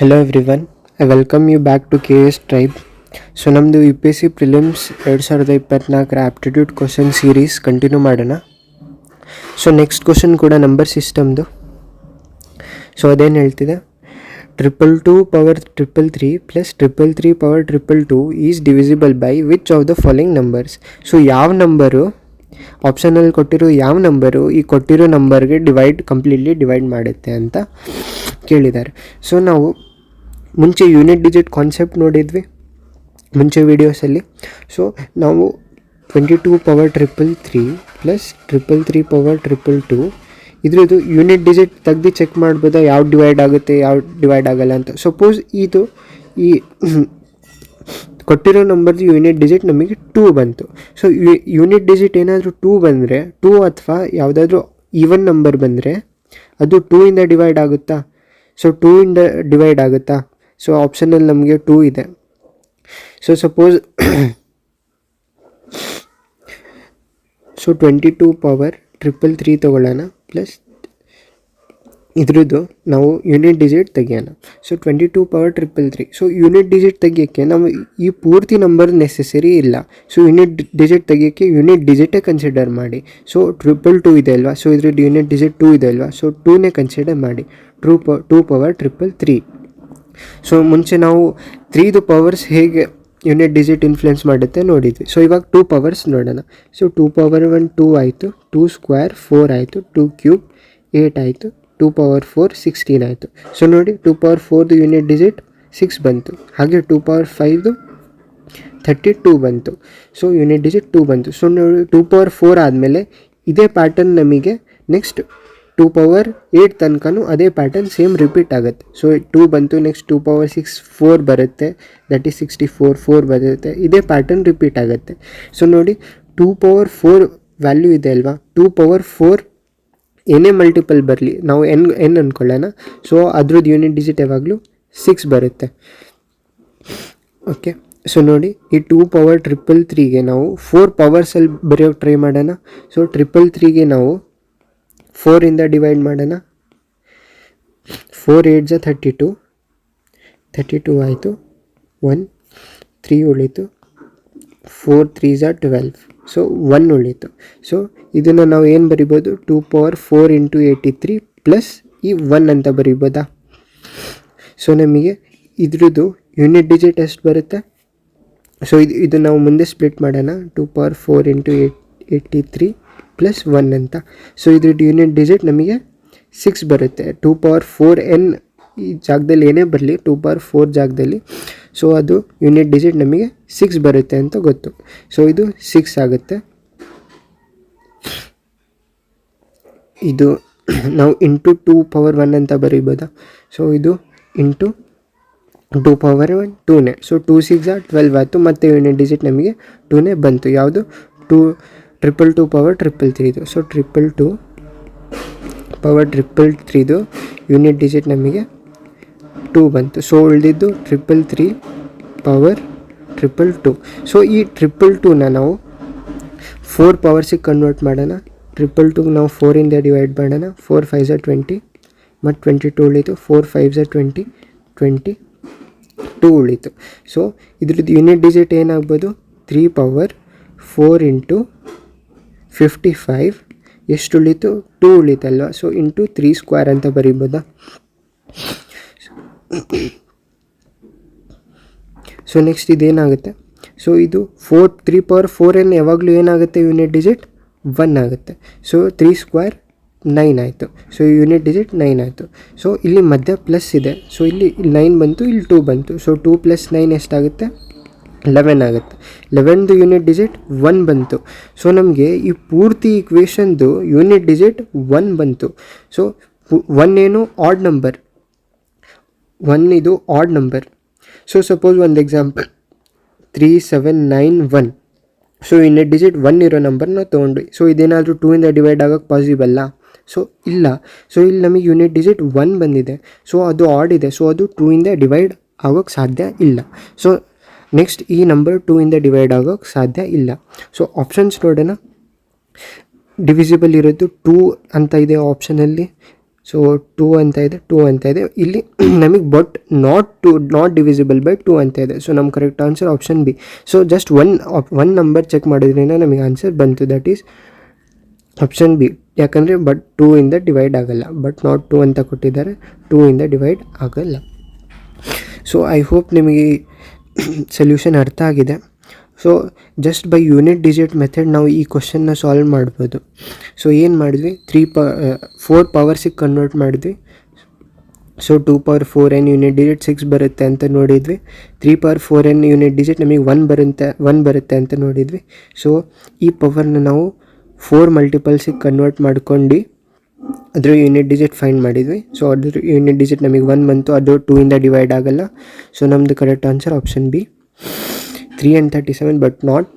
Hello everyone I welcome you back to K S tribe so ನಮ್ಮದು U P S C prelims ಎರಡು ಸಾವಿರದ ಇಪ್ಪತ್ನಾಲ್ಕರ aptitude question series continue ಮಾಡೋಣ. So next question ಕೂಡ number ಸಿಸ್ಟಮ್ದು so ಅದೇನು ಹೇಳ್ತಿದೆ? Triple two power triple three plus triple three power triple two is divisible by which of the following numbers so ಯಾವ number ಆಪ್ಷನಲ್ಲಿ ಕೊಟ್ಟಿರೋ ಯಾವ ನಂಬರು ಈ ಕೊಟ್ಟಿರೋ ನಂಬರ್ಗೆ ಡಿವೈಡ್ ಕಂಪ್ಲೀಟ್ಲಿ ಡಿವೈಡ್ ಮಾಡುತ್ತೆ ಅಂತ ಕೇಳಿದ್ದಾರೆ. ಸೊ ನಾವು ಮುಂಚೆ ಯೂನಿಟ್ ಡಿಜಿಟ್ ಕಾನ್ಸೆಪ್ಟ್ ನೋಡಿದ್ವಿ, ಮುಂಚೆ ವೀಡಿಯೋಸಲ್ಲಿ ಸೊ ನಾವು twenty two power triple three plus triple three power triple two ಇದ್ರದ್ದು ಯೂನಿಟ್ ಡಿಜಿಟ್ ತೆಗ್ದು ಚೆಕ್ ಮಾಡ್ಬೋದಾ ಯಾವ ಡಿವೈಡ್ ಆಗುತ್ತೆ ಯಾವ ಡಿವೈಡ್ ಆಗಲ್ಲ ಅಂತ. ಸಪೋಸ್ ಇದು ಈ ಕೊಟ್ಟಿರೋ ನಂಬರ್ದು ಯೂನಿಟ್ ಡಿಜಿಟ್ ನಮಗೆ ಟೂ ಬಂತು. ಸೊ ಯೂನಿಟ್ ಡಿಜಿಟ್ ಏನಾದರೂ ಟೂ ಬಂದರೆ ಟೂ ಅಥವಾ ಯಾವುದಾದ್ರೂ ಈವನ್ ನಂಬರ್ ಬಂದರೆ, ಅದು ಟೂ ಇಂದ ಡಿವೈಡ್ ಆಗುತ್ತಾ? ಸೊ ಟೂ ಇಂದ ಡಿವೈಡ್ ಆಗುತ್ತಾ? ಸೊ ಆಪ್ಷನಲ್ಲಿ ನಮಗೆ ಟೂ ಇದೆ. So suppose so twenty two power triple three ತೊಗೊಳ್ಳೋಣ ಪ್ಲಸ್ ಇದ್ರದ್ದು ನಾವು unit digit ತೆಗಿಯೋಣ. So twenty two power triple three so unit digit ತೆಗಿಯೋಕ್ಕೆ ನಾವು ಈ ಪೂರ್ತಿ ನಂಬರ್ ನೆಸೆಸರಿ ಇಲ್ಲ. ಸೊ ಯೂನಿಟ್ ಡಿಜಿಟ್ ತೆಗಿಯೋಕ್ಕೆ ಯೂನಿಟ್ ಡಿಜಿಟೇ ಕನ್ಸಿಡರ್ ಮಾಡಿ. ಸೊ ಟ್ರಿಪಲ್ ಟೂ ಇದೆ ಅಲ್ವಾ? ಸೊ ಇದ್ರದ್ದು ಯೂನಿಟ್ ಡಿಜಿಟ್ ಟೂ ಇದೆ ಅಲ್ವಾ? ಸೊ ಟೂನೇ ಕನ್ಸಿಡರ್ ಮಾಡಿ. ಟ್ರೂ ಪ two power triple three so ಮುಂಚೆ ನಾವು ತ್ರೀದು ಪವರ್ಸ್ ಹೇಗೆ ಯೂನಿಟ್ ಡಿಜಿಟ್ ಇನ್ಫ್ಲುಯೆನ್ಸ್ ಮಾಡುತ್ತೆ ನೋಡಿದ್ವಿ. ಸೊ ಇವಾಗ ಟೂ ಪವರ್ಸ್ ನೋಡೋಣ. So two power one two ಆಯಿತು. ಟೂ ಸ್ಕ್ವೇರ್ ಫೋರ್ ಆಯಿತು. ಟೂ ಕ್ಯೂಬ್ ಏಯ್ಟ್ ಆಯಿತು. ಟೂ ಪವರ್ ಫೋರ್ ಸಿಕ್ಸ್ಟೀನ್ ಆಯಿತು. ಸೊ ನೋಡಿ ಟೂ ಪವರ್ ಫೋರ್ದು ಯೂನಿಟ್ ಡಿಜಿಟ್ ಸಿಕ್ಸ್ ಬಂತು. ಹಾಗೆ ಟೂ ಪವರ್ ಫೈವ್ದು ಥರ್ಟಿ ಟೂ ಬಂತು. ಸೊ ಯೂನಿಟ್ ಡಿಜಿಟ್ ಟೂ ಬಂತು. ಸೊ ನೋಡಿ ಟೂ ಪವರ್ ಫೋರ್ ಆದಮೇಲೆ ಇದೇ ಪ್ಯಾಟರ್ನ್ ನಮಗೆ ನೆಕ್ಸ್ಟ್ ಟೂ ಪವರ್ ಏಯ್ಟ್ ತನಕನೂ ಅದೇ ಪ್ಯಾಟರ್ನ್ ಸೇಮ್ ರಿಪೀಟ್ ಆಗುತ್ತೆ. ಸೊ ಟೂ ಬಂತು next two power six four ಬರುತ್ತೆ. That is sixty four four ಬರುತ್ತೆ. ಇದೇ ಪ್ಯಾಟರ್ನ್ ರಿಪೀಟ್ ಆಗುತ್ತೆ. ಸೊ ನೋಡಿ ಟೂ ಪವರ್ ಫೋರ್ ವ್ಯಾಲ್ಯೂ ಇದೆ ಅಲ್ವಾ? ಟೂ ಪವರ್ ಫೋರ್ ಏನೇ ಮಲ್ಟಿಪಲ್ ಬರಲಿ. ನಾವು ಎನ್ ಎನ್ ಅಂದ್ಕೊಳ್ಳೋಣ ಸೊ ಅದ್ರದ್ದು ಯೂನಿಟ್ ಡಿಜಿಟ್ ಯಾವಾಗಲೂ ಸಿಕ್ಸ್ ಬರುತ್ತೆ. ಓಕೆ ಸೊ ನೋಡಿ, ಈ ಟೂ ಪವರ್ ಟ್ರಿಪಲ್ ತ್ರೀಗೆ ನಾವು ಫೋರ್ ಪವರ್ಸಲ್ಲಿ ಬರೆಯೋಕ್ಕೆ ಟ್ರೈ ಮಾಡೋಣ. ಸೊ ಟ್ರಿಪಲ್ ತ್ರೀಗೆ ನಾವು ಫೋರಿಂದ ಡಿವೈಡ್ ಮಾಡೋಣ. ಫೋರ್ ಏಟ್ ಜ ಥರ್ಟಿ ಟು ಥರ್ಟಿ ಟು ಆಯಿತು. ಒನ್ ತ್ರೀ ಉಳೀತು. ಫೋರ್ ತ್ರೀ ಝ ಟ್ವೆಲ್ವ್ ಸೊ ಒನ್ ಉಳೀತು. ಸೊ ಇದನ್ನು ನಾವು ಏನು ಬರಿಬೋದು? Two power four into eighty three plus ಈ ಒನ್ ಅಂತ ಬರಿಬೋದಾ? ಸೊ ನಮಗೆ ಇದ್ರದ್ದು ಯೂನಿಟ್ ಡಿಜಿಟ್ ಎಷ್ಟು ಬರುತ್ತೆ? ಸೊ ಇದು ಇದು ನಾವು ಮುಂದೆ ಸ್ಪ್ಲಿಟ್ ಮಾಡೋಣ. Two power four into eight eighty three plus one ಅಂತ. ಸೊ ಇದ್ರದ್ದು ಯೂನಿಟ್ ಡಿಜಿಟ್ ನಮಗೆ ಸಿಕ್ಸ್ ಬರುತ್ತೆ. ಟೂ ಪವರ್ ಫೋರ್ ಎನ್ ಈ ಜಾಗದಲ್ಲಿ ಏನೇ ಬರಲಿ ಟೂ ಪವರ್ ಫೋರ್ ಜಾಗದಲ್ಲಿ. ಸೊ ಅದು ಯೂನಿಟ್ ಡಿಜಿಟ್ ನಮಗೆ ಸಿಕ್ಸ್ ಬರುತ್ತೆ ಅಂತ ಗೊತ್ತು. ಸೊ ಇದು ಸಿಕ್ಸ್ ಆಗುತ್ತೆ. ಇದು ನಾವು ಇಂಟು ಟೂ ಪವರ್ ಒನ್ ಅಂತ ಬರೀಬೋದಾ? ಸೊ ಇದು ಇಂಟು ಟೂ ಪವರ್ ಒನ್ ಟೂನೇ ಸೊ ಟೂ ಸಿಕ್ಸ್ ಟ್ವೆಲ್ವ್ ಆಯಿತು, ಮತ್ತು ಯೂನಿಟ್ ಡಿಜಿಟ್ ನಮಗೆ ಟೂನೇ ಬಂತು. ಯಾವುದು? Two triple two power triple ತ್ರೀದು so triple two power triple ತ್ರೀದು unit digit ನಮಗೆ ಟೂ ಬಂತು. ಸೊ ಉಳಿದಿದ್ದು triple three power triple two so ಈ ಟ್ರಿಪಲ್ ಟೂನ ನಾವು ಫೋರ್ ಪವರ್ಸಿಗೆ ಕನ್ವರ್ಟ್ ಮಾಡೋಣ. ಟ್ರಿಪಲ್ ಟೂಗೆ ನಾವು ಫೋರಿಂದ ಡಿವೈಡ್ ಮಾಡೋಣ. ಫೋರ್ ಫೈವ್ ಝ ಟ್ವೆಂಟಿ ಮತ್ತು ಟ್ವೆಂಟಿ ಟು ಉಳಿತು. ಫೋರ್ ಫೈವ್ ಝ ಟ್ವೆಂಟಿ ಟ್ವೆಂಟಿ ಟೂ ಉಳೀತು. ಸೊ ಇದ್ರದ್ದು ಯೂನಿಟ್ ಡಿಜಿಟ್ ಏನಾಗ್ಬೋದು? Three power four into fifty five ಎಷ್ಟು ಉಳಿತು? ಟೂ ಉಳೀತಲ್ವ? ಸೊ ಇಂಟು ತ್ರೀ ಸ್ಕ್ವೇರ್ ಅಂತ ಬರಿಬೋದಾ? ಸೊ ನೆಕ್ಸ್ಟ್ ಇದೇನಾಗುತ್ತೆ? ಸೊ ಇದು ಫೋರ್ ತ್ರೀ ಪವರ್ ಫೋರ್ ಏನು ಯಾವಾಗಲೂ ಏನಾಗುತ್ತೆ? ಯೂನಿಟ್ ಡಿಜಿಟ್ ಒನ್ ಆಗುತ್ತೆ. ಸೊ ತ್ರೀ ಸ್ಕ್ವೇರ್ ನೈನ್ ಆಯಿತು. ಸೊ ಯೂನಿಟ್ ಡಿಜಿಟ್ ನೈನ್ ಆಯಿತು. ಸೊ ಇಲ್ಲಿ ಮಧ್ಯ ಪ್ಲಸ್ ಇದೆ. ಸೊ ಇಲ್ಲಿ ನೈನ್ ಬಂತು, ಇಲ್ಲಿ ಟೂ ಬಂತು. ಸೊ ಟೂ ಪ್ಲಸ್ ನೈನ್ ಎಷ್ಟಾಗುತ್ತೆ? ಲೆವೆನ್ ಆಗುತ್ತೆ. ಲೆವೆನ್ದು ಯೂನಿಟ್ ಡಿಜಿಟ್ ಒನ್ ಬಂತು. ಸೊ ನಮಗೆ ಈ ಪೂರ್ತಿ ಇಕ್ವೇಷನ್ದು ಯೂನಿಟ್ ಡಿಜಿಟ್ ಒನ್ ಬಂತು. ಸೊ ಒನ್ ಏನು ಆಡ್ ನಂಬರ್ ಒನ್ ಇದು ಆಡ್ ನಂಬರ್ ಸೊ ಸಪೋಸ್ ಒಂದು example three seven nine one so unit digit one ಇರೋ ನಂಬರ್ನ ತೊಗೊಂಡ್ವಿ. ಸೊ ಇದೇನಾದರೂ ಟೂ ಇಂದ ಡಿವೈಡ್ ಆಗೋಕ್ಕೆ ಪಾಸಿಬಲ್ಲ ಸೊ ಇಲ್ಲ. ಸೊ ಇಲ್ಲಿ ನಮಗೆ ಯೂನಿಟ್ ಡಿಜಿಟ್ ಒನ್ ಬಂದಿದೆ. ಸೊ ಅದು ಆಡ್ ಇದೆ. ಸೊ ಅದು ಟೂ ಇಂದ ಡಿವೈಡ್ ಆಗೋಕ್ಕೆ ಸಾಧ್ಯ ಇಲ್ಲ. ಸೊ ನೆಕ್ಸ್ಟ್ ಈ ನಂಬರ್ ಟೂ ಇಂದ ಡಿವೈಡ್ ಆಗೋಕ್ಕೆ ಸಾಧ್ಯ ಇಲ್ಲ. ಸೊ ಆಪ್ಷನ್ಸ್ ನೋಡೋಣ. ಡಿವಿಸಿಬಲ್ ಇರೋದು ಟೂ ಅಂತ ಇದೆ ಆಪ್ಷನಲ್ಲಿ ಸೊ ಟೂ ಅಂತ ಇದೆ ಟೂ ಅಂತ ಇದೆ. ಇಲ್ಲಿ ನಮಗೆ but not two not divisible by two ಅಂತ ಇದೆ. ಸೊ ನಮ್ಮ correct answer option B so just one one number check ಮಾಡೋದ್ರಿಂದ ನಮಗೆ ಆನ್ಸರ್ ಬಂತು. ದಟ್ ಈಸ್ ಆಪ್ಷನ್ ಬಿ ಯಾಕಂದರೆ ಬಟ್ ಟೂ ಇಂದ ಡಿವೈಡ್ ಆಗಲ್ಲ. ಬಟ್ ನಾಟ್ ಟೂ ಅಂತ ಕೊಟ್ಟಿದ್ದಾರೆ. ಟೂ ಇಂದ ಡಿವೈಡ್ ಆಗಲ್ಲ. ಸೊ ಐ ಹೋಪ್ ನಿಮಗೆ ಸೊಲ್ಯೂಷನ್ ಅರ್ಥ ಆಗಿದೆ. So just by unit digit method ನಾವು ಈ ಕ್ವಶನ್ನ ಸಾಲ್ವ್ ಮಾಡ್ಬೋದು. ಸೊ ಏನು ಮಾಡಿದ್ವಿ? ತ್ರೀ ಪ ಫೋರ್ ಪವರ್ಸಿಗೆ ಕನ್ವರ್ಟ್ ಮಾಡಿದ್ವಿ. So two power four N unit digit six ಬರುತ್ತೆ ಅಂತ ನೋಡಿದ್ವಿ. Three power four N unit digit ನಮಗೆ ಒನ್ ಬರುತ್ತೆ ಒನ್ ಬರುತ್ತೆ ಅಂತ ನೋಡಿದ್ವಿ. ಸೊ ಈ ಪವರ್ನ ನಾವು ಫೋರ್ ಮಲ್ಟಿಪಲ್ಸಿಗೆ ಕನ್ವರ್ಟ್ ಮಾಡ್ಕೊಂಡು ಅದ್ರ ಯೂನಿಟ್ ಡಿಜಿಟ್ ಫೈಂಡ್ ಮಾಡಿದ್ವಿ. ಸೊ ಅದ್ರ ಯೂನಿಟ್ ಡಿಜಿಟ್ ನಮಗೆ ಒನ್ ಬಂತು ಅದು ಟೂ ಇಂದ ಡಿವೈಡ್ ಆಗಲ್ಲ. ಸೊ ನಮ್ಮದು correct answer option B three and thirty seven but not